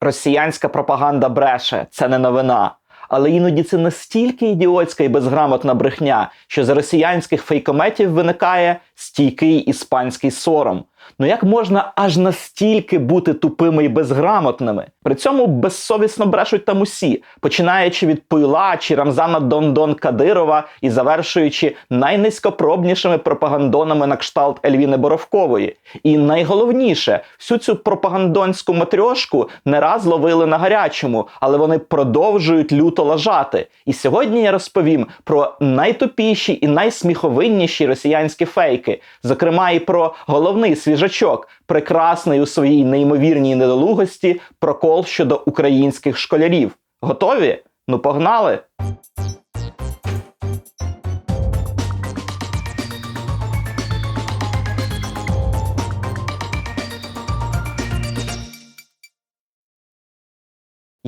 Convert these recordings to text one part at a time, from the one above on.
Росіянська пропаганда бреше, це не новина. Але іноді це настільки ідіотська і безграмотна брехня, що з росіянських фейкометів виникає стійкий іспанський сором. Ну як можна аж настільки бути тупими і безграмотними? При цьому безсовісно брешуть там усі, починаючи від Пуйла чи Рамзана Дондон Кадирова і завершуючи найнизькопробнішими пропагандонами на кшталт Ельвіни Боровкової. І найголовніше, всю цю пропагандонську матрьошку не раз ловили на гарячому, але вони продовжують люто лажати. І сьогодні я розповім про найтупіші і найсміховинніші росіянські фейки, зокрема і про головний свіжачок, прекрасний у своїй неймовірній недолугості прокол щодо українських школярів. Готові? Ну, погнали!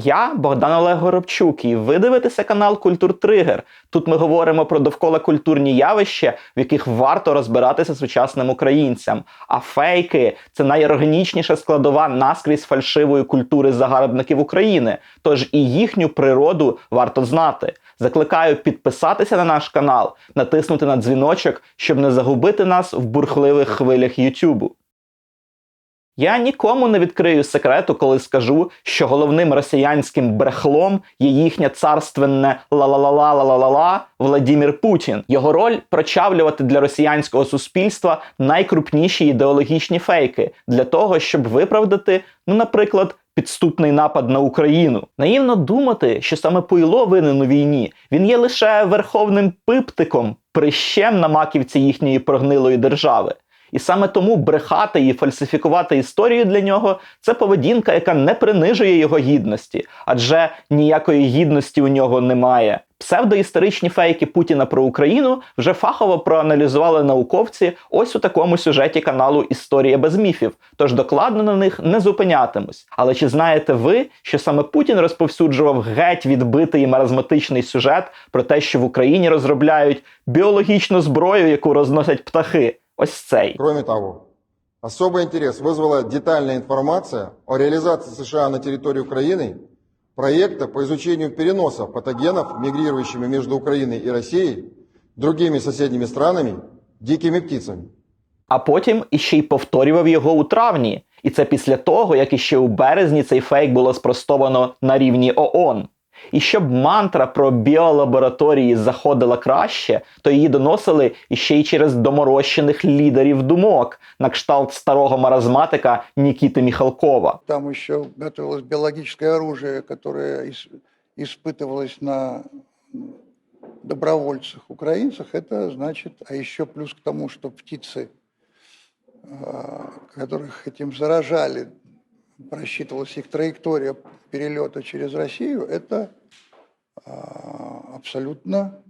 Я Богдан Олег Горобчук, і ви дивитеся канал Культур Тригер. Тут ми говоримо про довкола культурні явища, в яких варто розбиратися сучасним українцям. А фейки це найорганічніша складова наскрізь фальшивої культури загарбників України. Тож і їхню природу варто знати. Закликаю підписатися на наш канал, натиснути на дзвіночок, щоб не загубити нас в бурхливих хвилях Ютубу. Я нікому не відкрию секрету, коли скажу, що головним росіянським брехлом є їхнє царственне ла-ла-ла-ла-ла-ла-ла Владімір Путін. Його роль прочавлювати для росіянського суспільства найкрупніші ідеологічні фейки для того, щоб виправдати, ну, наприклад. Підступний напад на Україну. Наївно думати, що саме Пуйло винен у війні. Він є лише верховним пиптиком, прищем на маківці їхньої прогнилої держави. І саме тому брехати і фальсифікувати історію для нього це поведінка, яка не принижує його гідності, адже ніякої гідності у нього немає. Псевдоісторичні фейки Путіна про Україну вже фахово проаналізували науковці ось у такому сюжеті каналу Історія без міфів, тож докладно на них не зупинятимусь. Але чи знаєте ви, що саме Путін розповсюджував геть відбитий маразматичний сюжет про те, що в Україні розробляють біологічну зброю, яку розносять птахи? Ось цей. Кроме того, особый интерес вызвала детальная информация о реализации США на территории Украины проекта по изучению переноса патогенов, мигрирующими между Украиной и Россией, другими соседними странами, дикими птицами. а потім іще й повторював його у травні. І це після того, як іще у березні цей фейк було спростовано на рівні ООН. І щоб мантра про біолабораторії заходила краще, то її доносили іще й через доморощених лідерів думок на кшталт старого маразматика Нікіти Міхалкова. Там еще готовилось биологическое оружие, которое ис- испытывалось на м, добровольцах, украинцах. Это значит, а еще плюс к тому, что птицы, а, которых этим заражали, просчитывалась их траектория перелета через Россию, это а, абсолютно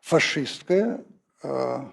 фашистская а,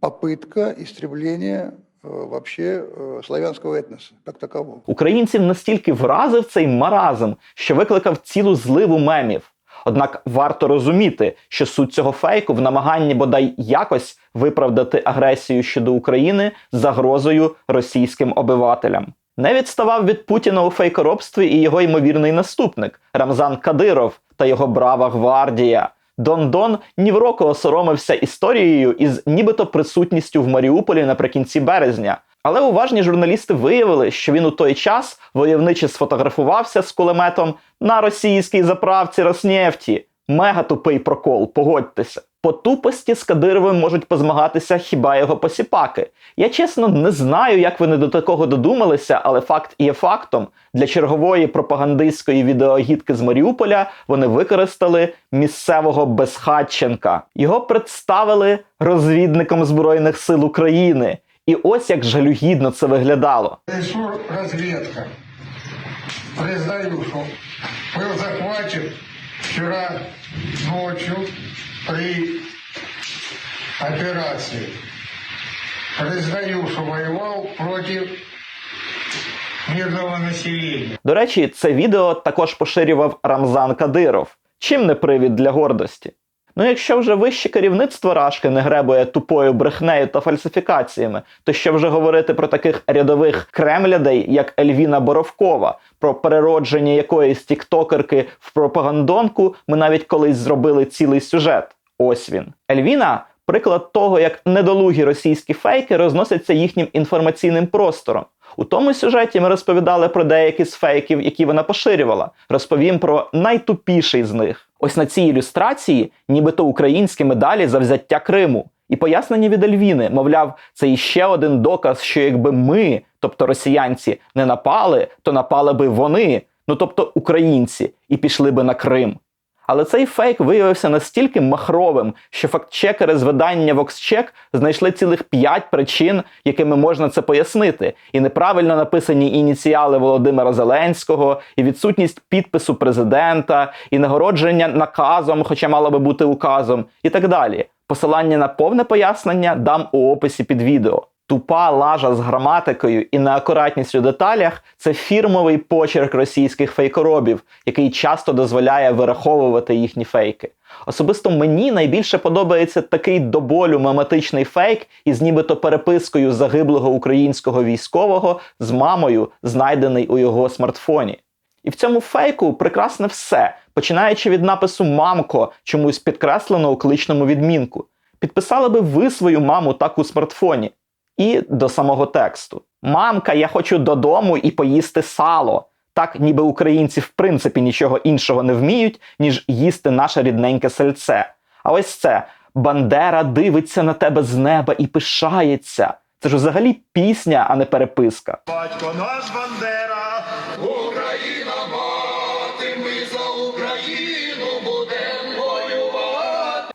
попытка истребления э, вообще э, славянского этноса как такового. Українців настільки вразив цей маразм, що викликав цілу зливу мемів. Однак варто розуміти, що суть цього фейку в намаганні бодай якось виправдати агресію щодо України загрозою російським обивателям. Не відставав від Путіна у фейкоробстві і його ймовірний наступник Рамзан Кадиров та його брава гвардія. Дон Дон ні в року осоромився історією із нібито присутністю в Маріуполі наприкінці березня. Але уважні журналісти виявили, що він у той час войовниче сфотографувався з кулеметом на російській заправці Роснефті. Мега тупий прокол, погодьтеся. По тупості з Кадировим можуть позмагатися хіба його посіпаки. Я чесно не знаю, як вони до такого додумалися, але факт є фактом. Для чергової пропагандистської відеогідки з Маріуполя вони використали місцевого безхатченка. Його представили розвідником Збройних сил України. І ось як жалюгідно це виглядало. СУ разведка. Признаю, что был захвачен вчера ночью при операции. Признаю, что воевал против мирного населения. До речі, це відео також поширював Рамзан Кадиров. Чим не привід для гордості? Ну, якщо вже вище керівництво Рашки не гребує тупою брехнею та фальсифікаціями, то що вже говорити про таких рядових кремлядей, як Ельвіна Боровкова, про переродження якоїсь тіктокерки в пропагандонку, ми навіть колись зробили цілий сюжет. Ось він. Ельвіна приклад того, як недолугі російські фейки розносяться їхнім інформаційним простором. У тому сюжеті ми розповідали про деякі з фейків, які вона поширювала. Розповім про найтупіший з них. Ось на цій ілюстрації, нібито українські медалі за взяття Криму. І пояснення від Ельвіни, мовляв, це іще один доказ, що якби ми, тобто росіянці, не напали, то напали би вони, ну тобто українці, і пішли би на Крим. Але цей фейк виявився настільки махровим, що фактчекери з видання VoxCheck знайшли цілих п'ять причин, якими можна це пояснити: і неправильно написані ініціали Володимира Зеленського, і відсутність підпису президента, і нагородження наказом, хоча мало би бути указом, і так далі. Посилання на повне пояснення дам у описі під відео. Тупа лажа з граматикою і неакуратністю в деталях це фірмовий почерк російських фейкоробів, який часто дозволяє вираховувати їхні фейки. Особисто мені найбільше подобається такий до болю мематичний фейк із нібито перепискою загиблого українського військового з мамою, знайдений у його смартфоні. І в цьому фейку прекрасне все, починаючи від напису Мамко, чомусь підкреслено у кличному відмінку. Підписали би ви свою маму так у смартфоні. І до самого тексту. Мамка, я хочу додому і поїсти сало. Так, ніби українці в принципі нічого іншого не вміють, ніж їсти наше рідненьке сельце. А ось це Бандера дивиться на тебе з неба і пишається. Це ж взагалі пісня, а не переписка. Батько наш Бандера, Україна мати, ми за Україну.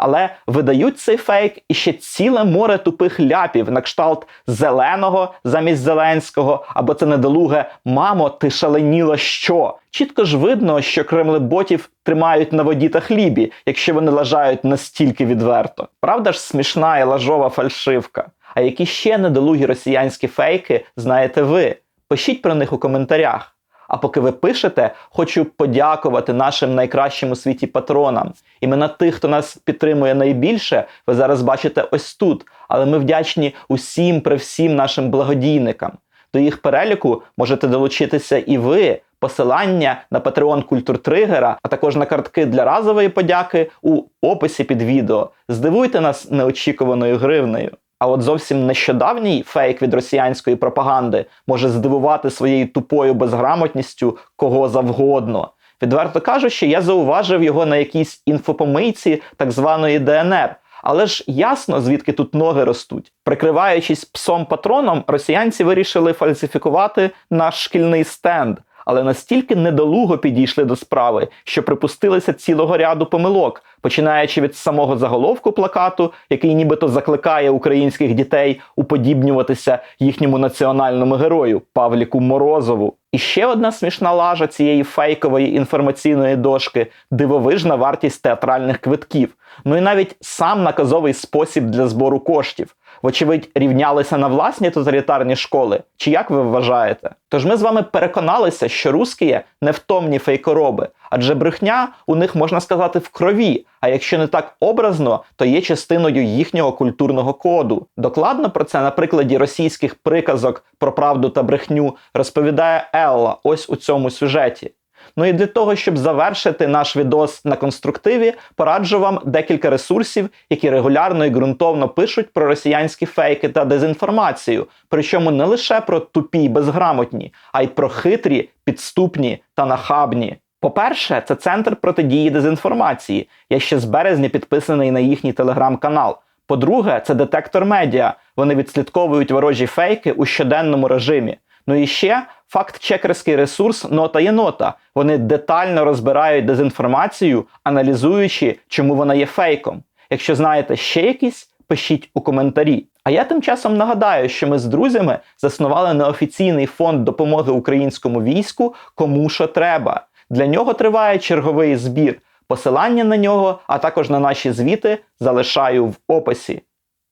Але видають цей фейк і ще ціле море тупих ляпів на кшталт зеленого замість Зеленського, або це недолуге Мамо, ти шаленіла що? Чітко ж видно, що кремлеботів тримають на воді та хлібі, якщо вони лажають настільки відверто. Правда ж смішна і лажова фальшивка. А які ще недолугі росіянські фейки знаєте ви? Пишіть про них у коментарях. А поки ви пишете, хочу подякувати нашим найкращим у світі патронам. Імена тих, хто нас підтримує найбільше, ви зараз бачите ось тут. Але ми вдячні усім при всім нашим благодійникам. До їх переліку можете долучитися і ви. Посилання на Patreon Культур Тригера, а також на картки для разової подяки у описі під відео. Здивуйте нас неочікуваною гривнею. А от зовсім нещодавній фейк від росіянської пропаганди може здивувати своєю тупою безграмотністю кого завгодно. Відверто кажучи, я зауважив його на якійсь інфопомийці так званої ДНР. Але ж ясно, звідки тут ноги ростуть. Прикриваючись псом патроном, росіянці вирішили фальсифікувати наш шкільний стенд. Але настільки недолуго підійшли до справи, що припустилися цілого ряду помилок, починаючи від самого заголовку плакату, який нібито закликає українських дітей уподібнюватися їхньому національному герою Павліку Морозову. І ще одна смішна лажа цієї фейкової інформаційної дошки дивовижна вартість театральних квитків. Ну і навіть сам наказовий спосіб для збору коштів. Вочевидь, рівнялися на власні тоталітарні школи. Чи як ви вважаєте? Тож ми з вами переконалися, що русські невтомні фейкороби, адже брехня у них можна сказати в крові. А якщо не так образно, то є частиною їхнього культурного коду. Докладно про це на прикладі російських приказок про правду та брехню розповідає Елла ось у цьому сюжеті. Ну і для того, щоб завершити наш відос на конструктиві, пораджу вам декілька ресурсів, які регулярно і ґрунтовно пишуть про росіянські фейки та дезінформацію, причому не лише про тупі й безграмотні, а й про хитрі, підступні та нахабні. По-перше, це центр протидії дезінформації. Я ще з березня підписаний на їхній телеграм-канал. По-друге, це детектор медіа. Вони відслідковують ворожі фейки у щоденному режимі. Ну і ще факт-чекерський ресурс Нота є нота. Вони детально розбирають дезінформацію, аналізуючи, чому вона є фейком. Якщо знаєте ще якісь, пишіть у коментарі. А я тим часом нагадаю, що ми з друзями заснували неофіційний фонд допомоги українському війську кому що треба. Для нього триває черговий збір. Посилання на нього, а також на наші звіти залишаю в описі.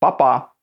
Па-па!